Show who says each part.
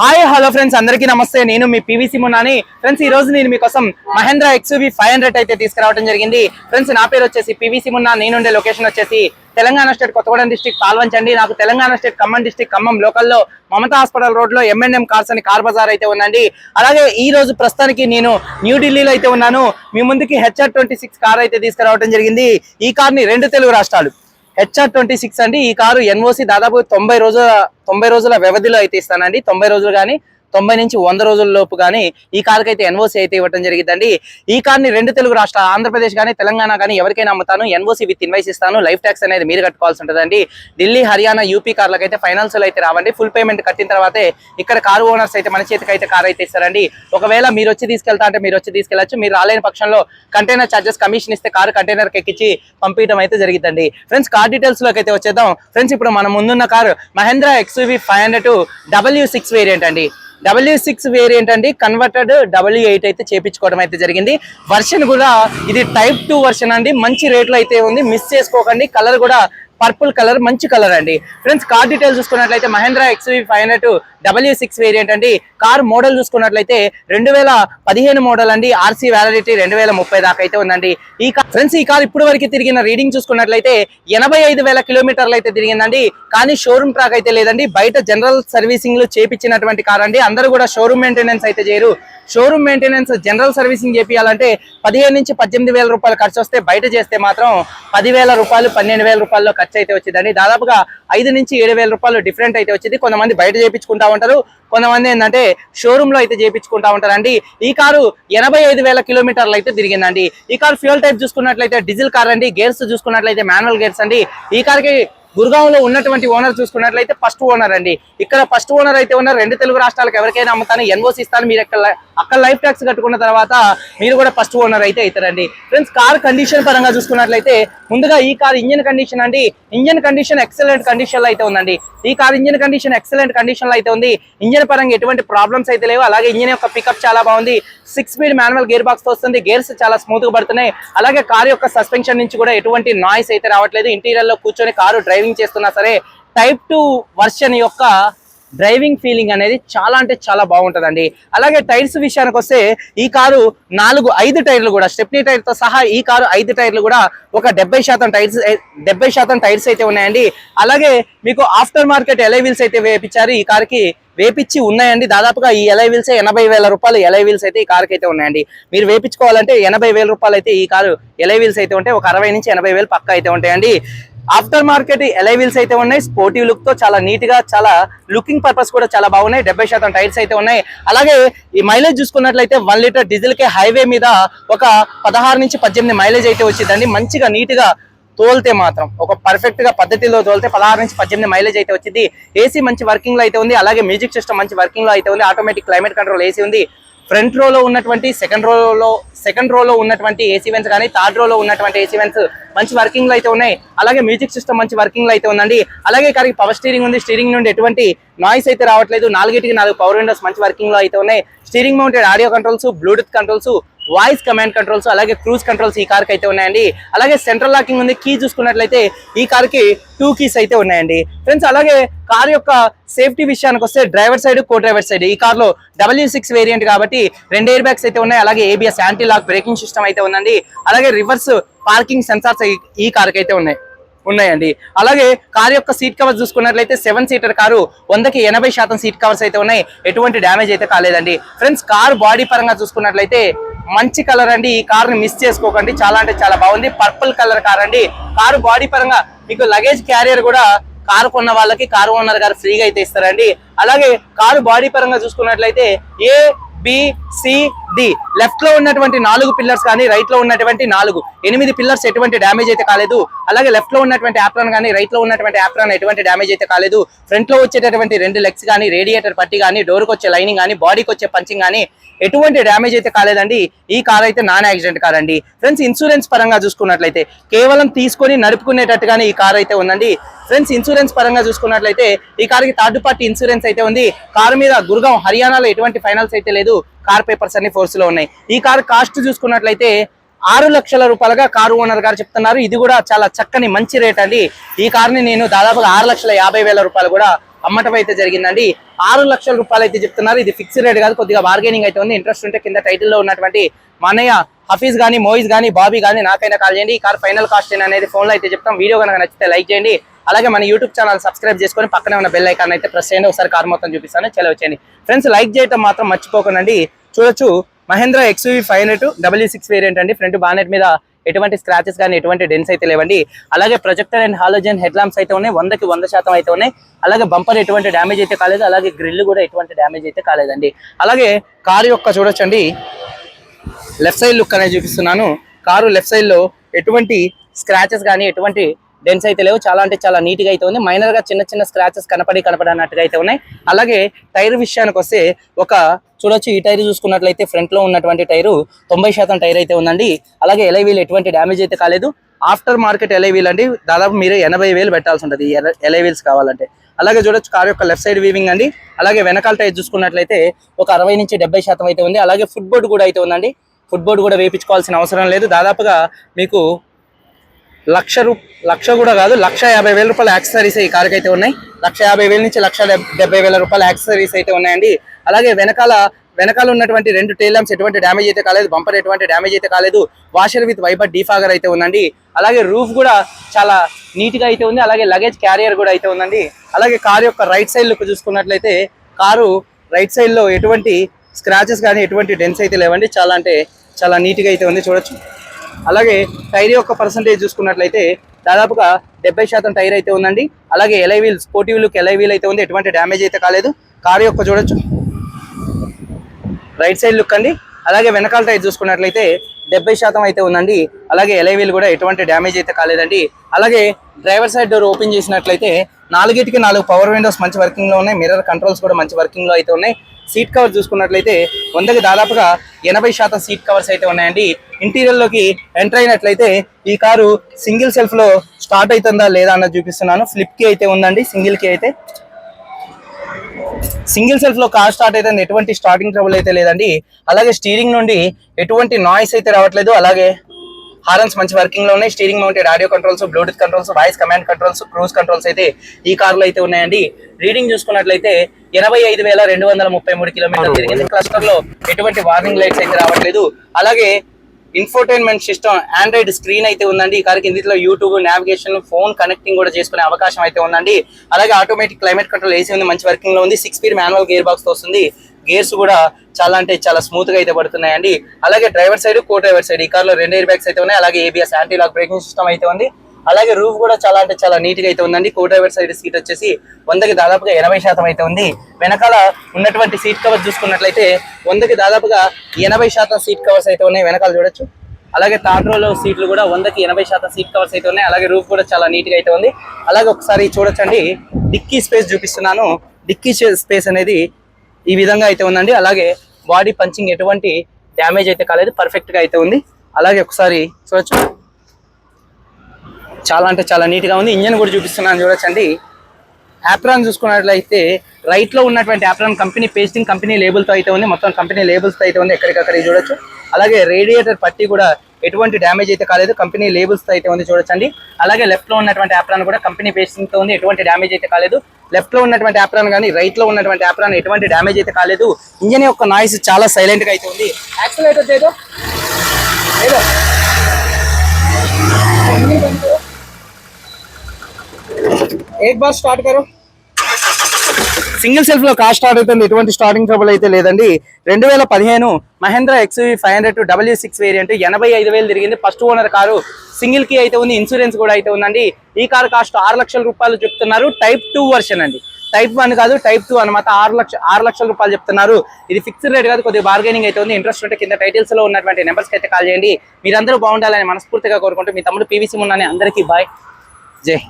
Speaker 1: Hi hello friends అందరికీ నమస్తే. నేను మీ పివిసి మున్నాని ఫ్రెండ్స్ ఈ రోజు నేను మీకోసం మహేంద్ర ఎక్స్యూవి ఫైవ్ హండ్రెడ్ అయితే తీసుకురావడం జరిగింది. ఫ్రెండ్స్ నా పేరు వచ్చేసి పివిసి మున్నా నేనుండే లొకేషన్ వచ్చేసి తెలంగాణ స్టేట్ కొత్తగూడెం డిస్టిక్ పాల్వంచండి నాకు తెలంగాణ స్టేట్ ఖమ్మం డిస్టిక్ ఖమ్మం లోకల్లో మమతా హాస్పిటల్ రోడ్లో ఎంఎన్ఎం M&M కార్స్ అని కార్ బజార్ అయితే ఉందండి. అలాగే ఈ రోజు ప్రస్తుతానికి నేను న్యూఢిల్లీలో అయితే ఉన్నాను. మీ ముందుకి హెచ్ఆర్ ట్వంటీ సిక్స్ కార్ అయితే తీసుకురావడం జరిగింది. ఈ కార్ని రెండు తెలుగు రాష్ట్రాలు హెచ్ఆర్ ట్వంటీ సిక్స్ అండి. ఈ కారు ఎన్ఓసి దాదాపు తొంభై రోజుల తొంభై రోజుల వ్యవధిలో అయితే ఇస్తానండి. తొంభై రోజులు కానీ తొంభై నుంచి వంద రోజుల లోపు కానీ ఈ కార్కి అయితే ఎన్ఓసి అయితే ఇవ్వడం జరిగిందండి ఈ కార్ని రెండు తెలుగు రాష్ట్ర ఆంధ్రప్రదేశ్ కానీ తెలంగాణ కానీ ఎవరికైనా అమ్ముతాను. ఎన్ఓసి విత్ ఇన్వైస్ ఇస్తాను లైఫ్ ట్యాక్స్ అనేది మీరు కట్టుకోవాల్సి ఉంటుందండి. ఢిల్లీ హర్యానా యూపీ కార్లకు అయితే ఫైనాన్షియల్ అయితే రావండి. ఫుల్ పేమెంట్ కట్టిన తర్వాతే ఇక్కడ కారు ఓనర్స్ అయితే మన చేతికి అయితే కార్ అయితే ఇస్తారండి. ఒకవేళ మీరు వచ్చి తీసుకెళ్తా అంటే మీరు వచ్చి తీసుకెళ్ళొచ్చు మీరు రాలేని పక్షంలో కంటైనర్ చార్జెస్ కమిషన్ ఇస్తే కారు కంటైనర్ ఎక్కించి పంపించడం అయితే జరిగిందండి ఫ్రెండ్స్ కార్ డీటెయిల్స్లోకి అయితే వచ్చేద్దాం. ఫ్రెండ్స్ ఇప్పుడు మన ముందున్న car Mahindra XUV five hundred W six variant అండి. డబ్ల్యూ సిక్స్ వేరియంట్ అండి. కన్వర్టెడ్ డబ్ల్యూ ఎయిట్ అయితే చేపించుకోవడం అయితే జరిగింది. వర్షన్ కూడా ఇది టైప్ టూ వర్షన్ అండి. మంచి రేట్లో అయితే ఉంది. మిస్ చేసుకోకండి. కలర్ కూడా పర్పుల్ కలర్ మంచి కలర్ అండి. ఫ్రెండ్స్ కార్ డీటెయిల్ చూసుకున్నట్లయితే Mahindra XUV five hundred W six variant అండి. కార్ మోడల్ చూసుకున్నట్లయితే రెండు వేల పదిహేను మోడల్ అండి. ఆర్సీ వ్యాలిడిటీ రెండు వేల ముప్పై దాకా అయితే ఉందండి. ఈ కార్ ఫ్రెండ్స్ ఈ కార్ ఇప్పుడు వరకు తిరిగిన రీడింగ్ చూసుకున్నట్లయితే ఎనభై ఐదు వేల కిలోమీటర్లు అయితే తిరిగిందండి. కానీ షోరూమ్ ట్రాక్ అయితే లేదండి. బయట జనరల్ సర్వీసింగ్లో చేపించినటువంటి కార్ అండి. అందరూ కూడా షోరూమ్ మెయింటెనెన్స్ అయితే చేయరు. షోరూమ్ మెయింటెనెన్స్ జనరల్ సర్వీసింగ్ చేపియాలంటే పదిహేను నుంచి పద్దెనిమిది వేల రూపాయలు ఖర్చు వస్తే బయట చేస్తే మాత్రం పదివేల రూపాయలు పన్నెండు వేల రూపాయల్లో ఖర్చు అయితే వచ్చిందండి. దాదాపుగా ఐదు నుంచి ఏడు వేల రూపాయలు డిఫరెంట్ అయితే వచ్చింది. కొంతమంది బయట చేపించుకుంటా ఉంటారు. కొంతమంది ఏంటంటే షోరూమ్లో అయితే చేపించుకుంటా ఉంటారండి. ఈ కారు ఎనభై ఐదు వేల కిలోమీటర్లు అయితే తిరిగిందండి. ఈ కారు ఫ్యూల్ టైప్ చూసుకున్నట్లయితే డీజిల్ కార్ అండి. గేర్స్ చూసుకున్నట్లయితే మాన్యువల్ గేర్స్ అండి. ఈ కార్కి గురుగావ్లో ఉన్నటువంటి ఓనర్ చూసుకున్నట్లయితే ఫస్ట్ ఓనర్ అండి. ఇక్కడ ఫస్ట్ ఓనర్ అయితే ఉన్నారు రెండు తెలుగు రాష్ట్రాలకు ఎవరికైనా అమ్ముతాను ఎన్ఓసి ఇస్తాను మీరు అక్కడ అక్కడ లైఫ్ ట్యాక్స్ కట్టుకున్న తర్వాత మీరు కూడా ఫస్ట్ ఓనర్ అయితే అవుతారండి. ఫ్రెండ్స్ కార్ కండిషన్ పరంగా చూసుకున్నట్లయితే ముందుగా ఈ కార్ ఇంజిన్ కండిషన్ అండి. ఇంజిన్ కండిషన్ ఎక్సలెంట్ కండిషన్లో అయితే ఉందండి. ఈ కార్ ఇంజిన్ కండిషన్ ఎక్సలెంట్ కండిషన్లో అయితే ఉంది. ఇంజిన్ పరంగా ఎటువంటి ప్రాబ్లమ్స్ అయితే లేవు. అలాగే ఇంజిన్ యొక్క పికప్ చాలా బాగుంది. Six speed manual gear box వస్తుంది. గేర్స్ చాలా స్మూత్గా పడుతున్నాయి. అలాగే కార్ యొక్క సస్పెన్షన్ నుంచి కూడా ఎటువంటి నాయిస్ అయితే రావట్లేదు. ఇంటీరియర్లో కూర్చొని కారు డ్రైవింగ్ చేస్తున్నా సరే టైప్ టూ వర్షన్ యొక్క డ్రైవింగ్ ఫీలింగ్ అనేది చాలా అంటే చాలా బాగుంటుందండి. అలాగే టైర్స్ విషయానికి వస్తే ఈ కారు నాలుగు ఐదు టైర్లు కూడా స్టెప్నీ టైర్తో సహా ఈ కారు ఐదు టైర్లు కూడా ఒక డెబ్బై శాతం టైర్స్ డెబ్బై శాతం టైర్స్ అయితే ఉన్నాయండి. అలాగే మీకు ఆఫ్టర్ మార్కెట్ ఎలైవిల్స్ అయితే వేపించారు ఈ కార్కి వేపించి ఉన్నాయండి. దాదాపుగా ఈ ఎలైవిల్స్ ఎనభై వేల రూపాయలు ఎలైవిల్స్ అయితే ఈ కార్కి అయితే ఉన్నాయండి. మీరు వేపించుకోవాలంటే ఎనభై వేల రూపాయలు అయితే ఈ కారు ఎలైవిల్స్ అయితే ఉంటాయి ఒక అరవై నుంచి ఎనభై వేలు పక్క అయితే ఉంటాయండి. ఆఫ్టర్ మార్కెట్ ఎలై వీల్స్ అయితే ఉన్నాయి. స్పోర్టివ్ లుక్తో చాలా నీట్గా చాలా లుకింగ్ పర్పస్ కూడా చాలా బాగున్నాయి. డెబ్బై శాతం టైర్స్ అయితే ఉన్నాయి. అలాగే ఈ మైలేజ్ చూసుకున్నట్లయితే వన్ లీటర్ డీజిల్కి హైవే మీద ఒక పదహారు నుంచి పద్దెనిమిది మైలేజ్ అయితే వచ్చిందండి. మంచిగా నీట్గా తోలితే మాత్రం ఒక పర్ఫెక్ట్గా పద్ధతిలో తోలితే పదహారు నుంచి పద్దెనిమిది మైలేజ్ అయితే వచ్చింది. ఏసీ మంచి వర్కింగ్లో అయితే ఉంది. అలాగే మ్యూజిక్ సిస్టమ్ మంచి వర్కింగ్లో అయితే ఉంది. ఆటోమేటిక్ క్లైమేట్ కంట్రోల్ ఏసీ ఉంది. ఫ్రంట్ రోలో ఉన్నటువంటి సెకండ్ రోలో సెకండ్ రోలో ఉన్నటువంటి ఏసీ వెన్స్ కానీ థర్డ్ రోలో ఉన్నటువంటి ఏసీ వెన్స్ మంచి వర్కింగ్లో అయితే ఉన్నాయి. అలాగే మ్యూజిక్ సిస్టమ్ మంచి వర్కింగ్లో అయితే ఉందండి. అలాగే కానీ పవర్ స్టీరింగ్ ఉంది. స్టీరింగ్ నుండి ఎటువంటి నాయిస్ అయితే రావట్లేదు. నాలుగిటికి నాలుగు పవర్ విండోస్ మంచి వర్కింగ్లో అయితే ఉన్నాయి. Steering mounted audio controls bluetooth controls voice command controls అలాగే క్రూజ్ కంట్రోల్స్ ఈ కార్కి అయితే ఉన్నాయండి. అలాగే సెంట్రల్ లాకింగ్ ఉంది కీ చూసుకున్నట్లయితే ఈ కార్కి టూ కీస్ అయితే ఉన్నాయండి. ఫ్రెండ్స్ అలాగే కార్ యొక్క సేఫ్టీ విషయానికి వస్తే driver side co driver side. ఈ కార్లో డబ్ల్యూ సిక్స్ వేరియంట్ కాబట్టి రెండు ఎయిర్ బ్యాగ్స్ అయితే ఉన్నాయి అలాగే ABS anti lock braking system అయితే ఉందండి. అలాగే రివర్స్ పార్కింగ్ సెన్సార్స్ ఈ కార్కి అయితే ఉన్నాయి. ఉన్నాయండి. అలాగే కారు యొక్క సీట్ కవర్స్ చూసుకున్నట్లయితే సెవెన్ సీటర్ కారు వందకి ఎనభై శాతం సీట్ కవర్స్ అయితే ఉన్నాయి. ఎటువంటి డ్యామేజ్ అయితే కాలేదండి. ఫ్రెండ్స్ కారు బాడీ పరంగా చూసుకున్నట్లయితే మంచి కలర్ అండి. ఈ కారుని మిస్ చేసుకోకండి. చాలా అంటే చాలా బాగుంది. పర్పుల్ కలర్ కార్ అండి. కారు బాడీ పరంగా మీకు లగేజ్ క్యారియర్ కూడా కారు కొన్న వాళ్ళకి కారు ఓనర్ గారు ఫ్రీగా అయితే ఇస్తారండి. అలాగే కారు బాడీ పరంగా చూసుకున్నట్లయితే ఏ బి సి ది లెఫ్ట్లో ఉన్నటువంటి నాలుగు పిల్లర్స్ కానీ రైట్లో ఉన్నటువంటి నాలుగు. ఎనిమిది పిల్లర్స్ ఎటువంటి డ్యామేజ్ అయితే కాలేదు. అలాగే లెఫ్ట్లో ఉన్నటువంటి ఆప్రాన్ కానీ రైట్లో ఉన్నటువంటి ఆప్రాన్ ఎటువంటి డ్యామేజ్ అయితే కాలేదు. ఫ్రంట్లో వచ్చేటటువంటి రెండు లెగ్స్ కానీ రేడియేటర్ పట్టి కానీ డోర్కి వచ్చే లైనింగ్ కానీ బాడీకి వచ్చే పంచింగ్ కానీ ఎటువంటి డ్యామేజ్ అయితే కాలేదండి. ఈ కార్ అయితే నాన్ యాక్సిడెంట్ కార్ అండి. ఫ్రెండ్స్ ఇన్సూరెన్స్ పరంగా చూసుకున్నట్లయితే కేవలం తీసుకొని నడుపుకునేటట్టుగానే ఈ కార్ అయితే ఉందండి. ఫ్రెండ్స్ ఇన్సూరెన్స్ పరంగా చూసుకున్నట్లయితే ఈ కార్కి థర్డ్ పార్టీ ఇన్సూరెన్స్ అయితే ఉంది. కారు మీద గురుగాం హర్యానాలో ఎటువంటి ఫైనల్స్ అయితే లేదు. కార్ పేపర్స్ అన్ని ఫోర్స్లో ఉన్నాయి. ఈ కార్ కాస్ట్ చూసుకున్నట్లయితే ఆరు లక్షల రూపాయలుగా కారు ఓనర్ గారు చెప్తున్నారు. ఇది కూడా చాలా చక్కని మంచి రేట్ అండి. ఈ కార్ని నేను దాదాపుగా ఆరు లక్షల యాభై వేల రూపాయలు కూడా అమ్మటం అయితే జరిగిందండి. ఆరు లక్షల రూపాయలు అయితే చెప్తున్నారు. ఇది ఫిక్స్డ్ రేట్ కాదు కొద్దిగా బార్గెనింగ్ అయితే ఉంది. ఇంట్రెస్ట్ ఉంటే కింద టైటిల్లో ఉన్నటువంటి మా అన్నయ్య హఫీజ్ గానీ మోయిజ్ గానీ బాబీ గానీ నాకైనా కాల్ చేయండి. ఈ కార్ ఫైనల్ కాస్ట్ అనేది ఫోన్లో అయితే చెప్తాం. వీడియో కనుక నచ్చితే లైక్ చేయండి. అలాగే మన యూట్యూబ్ ఛానల్ సబ్స్క్రైబ్ చేసుకొని పక్కనే ఉన్న బెల్ ఐకాన్ అయితే ప్రెస్ చేయండి. ఒకసారి కార్ మొత్తం చూపిస్తాను. చాలా వచ్చేయండి. ఫ్రెండ్స్ లైక్ చేయటం మాత్రం మర్చిపోకండి చూడొచ్చు Mahindra XUV five hundred W six variant అండి. ఫ్రంట్ బానెట్ మీద ఎటువంటి స్క్రాచెస్ కానీ ఎటువంటి డెన్స్ అయితే లేవండి. అలాగే projector and halogen head lamps అయితే ఉన్నాయి. వందకి వంద శాతం అయితే ఉన్నాయి. అలాగే బంపర్ ఎటువంటి డ్యామేజ్ అయితే కాలేదు. అలాగే గ్రిల్ కూడా ఎటువంటి డ్యామేజ్ అయితే కాలేదండి. అలాగే కారు యొక్క చూడొచ్చండి. లెఫ్ట్ సైడ్ లుక్ అనేది చూపిస్తున్నాను. కారు లెఫ్ట్ సైడ్లో ఎటువంటి స్క్రాచెస్ కానీ ఎటువంటి డెన్స్ అయితే లేవు. చాలా అంటే చాలా నీట్గా అయితే ఉంది. మైనర్గా చిన్న చిన్న స్క్రాచెస్ కనపడి కనపడనట్టుగా అయితే ఉన్నాయి. అలాగే టైర్ విషయానికి వస్తే ఒక చూడొచ్చు ఈ టైర్ చూసుకున్నట్లయితే ఫ్రంట్లో ఉన్నటువంటి టైరు తొంభై శాతం టైర్ అయితే ఉందండి. అలాగే ఎలై వీల్ ఎటువంటి డ్యామేజ్ అయితే కాలేదు. ఆఫ్టర్ మార్కెట్ ఎలై వీల్ అండి దాదాపు మీరు ఎనభై వేలు పెట్టాల్సి ఉంటుంది ఈ ఎలై వీల్స్ కావాలంటే. అలాగే చూడొచ్చు కార్ యొక్క లెఫ్ట్ సైడ్ వీవింగ్ అండి. అలాగే వెనకాల టైర్ చూసుకున్నట్లయితే ఒక అరవై నుంచి డెబ్బై శాతం అయితే ఉంది. అలాగే ఫుట్ బోర్డు కూడా అయితే ఉందండి. ఫుట్ బోర్డు కూడా వేయించుకోవాల్సిన అవసరం లేదు. దాదాపుగా మీకు లక్ష రూ లక్ష కూడా కాదు లక్ష యాభై వేల రూపాయల యాక్సెసరీస్ ఈ కారుకి అయితే ఉన్నాయి. లక్ష యాభై వేల నుంచి లక్ష డెబ్బై వేల రూపాయల యాక్సెసరీస్ అయితే ఉన్నాయండి. అలాగే వెనకాల వెనకాల ఉన్నటువంటి రెండు టైల్ ల్యాంప్స్ ఎటువంటి డ్యామేజ్ అయితే కాలేదు బంపర్ ఎటువంటి డ్యామేజ్ అయితే కాలేదు వాషర్ విత్ వైపర్ డీఫాగర్ అయితే ఉందండి. అలాగే రూఫ్ కూడా చాలా నీట్గా అయితే ఉంది అలాగే లగేజ్ క్యారియర్ కూడా అయితే ఉందండి. అలాగే కారు యొక్క రైట్ సైడ్ లుక్ చూసుకున్నట్లయితే కారు రైట్ సైడ్లో ఎటువంటి స్క్రాచెస్ కానీ ఎటువంటి డెన్స్ అయితే లేవండి. చాలా అంటే చాలా నీట్గా అయితే ఉంది చూడొచ్చు. అలాగే టైర్ యొక్క పర్సంటేజ్ చూసుకున్నట్లయితే దాదాపుగా డెబ్బై శాతం టైర్ అయితే ఉందండి. అలాగే alloy wheel sporty wheel alloy wheel అయితే ఉంది. ఎటువంటి డ్యామేజ్ అయితే కాలేదు. కారు యొక్క చూడొచ్చు. రైట్ సైడ్ లుక్ అండి. అలాగే వెనకాల టైర్ చూసుకున్నట్లయితే డెబ్బై శాతం అయితే ఉందండి. అలాగే ఎలై వీల్ కూడా ఎటువంటి డ్యామేజ్ అయితే కాలేదండి. అలాగే డ్రైవర్ సైడ్ డోర్ ఓపెన్ చేసినట్లయితే నాలుగిటికి నాలుగు పవర్ విండోస్ మంచి వర్కింగ్లో ఉన్నాయి. మిర్రర్ కంట్రోల్స్ కూడా మంచి వర్కింగ్లో అయితే ఉన్నాయి. సీట్ కవర్ చూసుకున్నట్లయితే వందకి దాదాపుగా ఎనభై శాతం సీట్ కవర్స్ అయితే ఉన్నాయండి. ఇంటీరియర్లోకి ఎంటర్ అయినట్లయితే ఈ కారు సింగిల్ సెల్ఫ్లో స్టార్ట్ అవుతుందా లేదా అన్నది చూపిస్తున్నాను. ఫ్లిప్కి అయితే ఉందండి. సింగిల్కి అయితే. సింగిల్ సెల్ఫ్లో కార్ స్టార్ట్ అయితే ఎటువంటి స్టార్టింగ్ ట్రబుల్ అయితే లేదండి. అలాగే స్టీరింగ్ నుండి ఎటువంటి నాయిస్ అయితే రావట్లేదు. అలాగే హారన్స్ మంచి వర్కింగ్లో ఉన్నాయి. Steering mounted audio controls bluetooth controls voice command controls cruise controls అయితే ఈ కార్లో అయితే ఉన్నాయండి. రీడింగ్ చూసుకున్నట్లయితే ఎనభై ఐదు వేల రెండు వందల ముప్పై మూడు కిలోమీటర్లు తిరిగింది. క్లస్టర్లో ఎటువంటి వార్నింగ్ లైట్స్ అయితే రావట్లేదు. అలాగే ఇన్ఫోటైన్మెంట్ సిస్టమ్ ఆండ్రాయిడ్ స్క్రీన్ అయితే ఉందండి. ఈ కార్కి ఇందులో యూట్యూబ్ నావిగేషన్ ఫోన్ కనెక్టింగ్ కూడా చేసుకునే అవకాశం అయితే ఉందండి. అలాగే ఆటోమేటిక్ క్లైమేట్ కంట్రోల్ ఏసీ ఉంది మంచి వర్కింగ్లో ఉంది. సిక్స్ స్పీడ్ మాన్యువల్ గేర్ బాక్స్తో వస్తుంది. గేర్స్ కూడా చాలా అంటే చాలా స్మూత్గా అయితే పడుతున్నాయండి. అలాగే driver side co driver side ఈ కార్లో రెండు ఎయిర్ బ్యాగ్స్ అయితే ఉన్నాయి. అలాగే ABS anti lock braking system అయితే ఉంది. అలాగే రూఫ్ కూడా చాలా అంటే చాలా నీట్గా అయితే ఉందండి. కో డ్రైవర్ సైడ్ సీట్ వచ్చేసి వందకి దాదాపుగా ఎనభై శాతం అయితే ఉంది. వెనకాల ఉన్నటువంటి సీట్ కవర్స్ చూసుకున్నట్లయితే వందకి దాదాపుగా ఎనభై శాతం సీట్ కవర్స్ అయితే ఉన్నాయి. వెనకాల చూడొచ్చు. అలాగే థర్డ్ రోలో సీట్లు కూడా వందకి ఎనభై శాతం సీట్ కవర్స్ అయితే ఉన్నాయి. అలాగే రూఫ్ కూడా చాలా నీట్గా అయితే ఉంది. అలాగే ఒకసారి చూడొచ్చండి. డిక్కీ స్పేస్ చూపిస్తున్నాను. డిక్కీ స్పేస్ అనేది ఈ విధంగా అయితే ఉందండి. అలాగే బాడీ పంచింగ్ ఎటువంటి డ్యామేజ్ అయితే కాలేదు. పర్ఫెక్ట్గా అయితే ఉంది. అలాగే ఒకసారి చూడొచ్చు. చాలా అంటే చాలా నీట్గా ఉంది. ఇంజన్ కూడా చూపిస్తున్నాను చూడొచ్చండి. యాప్రాన్ చూసుకున్నట్లయితే రైట్లో ఉన్నటువంటి యాప్రాన్ కంపెనీ పేస్టింగ్ కంపెనీ లేబుల్తో అయితే ఉంది. మొత్తం కంపెనీ లేబుల్స్తో అయితే ఉంది. ఎక్కడికక్కడ చూడొచ్చు. అలాగే రేడియేటర్ పట్టి కూడా ఎటువంటి డ్యామేజ్ అయితే కాలేదు కంపెనీ లేబుల్స్ తో అయితే ఉంది చూడొచ్చండి అలాగే లెఫ్ట్ లో ఉన్నటువంటి యాప్రాన్ కూడా కంపెనీ పేస్టింగ్ తో ఉంది ఎటువంటి డ్యామేజ్ అయితే కాలేదు లెఫ్ట్ లో ఉన్నటువంటి యాప్రాన్ కానీ రైట్ లో ఉన్నటువంటి యాప్రాన్ ఎటువంటి డ్యామేజ్ అయితే కాలేదు ఇంజన్ యొక్క నాయిస్ చాలా సైలెంట్ గా అయితే ఉంది యాక్సిలేటర్ ఏదో ఏదో एक बार स्टार्ट करो సింగిల్ సెల్ఫ్లో కార్ స్టార్ట్ అవుతుంది. ఎటువంటి స్టార్టింగ్ ట్రబుల్ అయితే లేదండి. రెండు వేల పదిహేను Mahindra XUV five hundred W six variant ఎనభై ఐదు వేలు తిరిగింది. ఫస్ట్ ఓనర్ కారు సింగిల్కి అయితే ఉంది. ఇన్సూరెన్స్ కూడా అయితే ఉందండి. ఈ కారు కాస్ట్ ఆరు లక్షల రూపాయలు చెప్తున్నారు. టైప్ టూ వర్షన్ అండి. టైప్ వన్ కాదు టైప్ టూ అనమాట ఆరు లక్ష ఆరు లక్షల రూపాయలు చెప్తున్నారు. ఇది ఫిక్స్డ్ రేట్ కాదు కొద్దిగా బార్గెనింగ్ అయితే ఉంది. ఇంట్రెస్ట్ ఉంటే కింద టైటిల్స్లో ఉన్నటువంటి నెంబర్స్ అయితే కాల్ చేయండి. మీరందరూ బాగుండాలని మనస్ఫూర్తిగా కోరుకుంటూ మీ తమ్ముడు పీవీసీ మున్నాని అందరికీ బాయ్ జై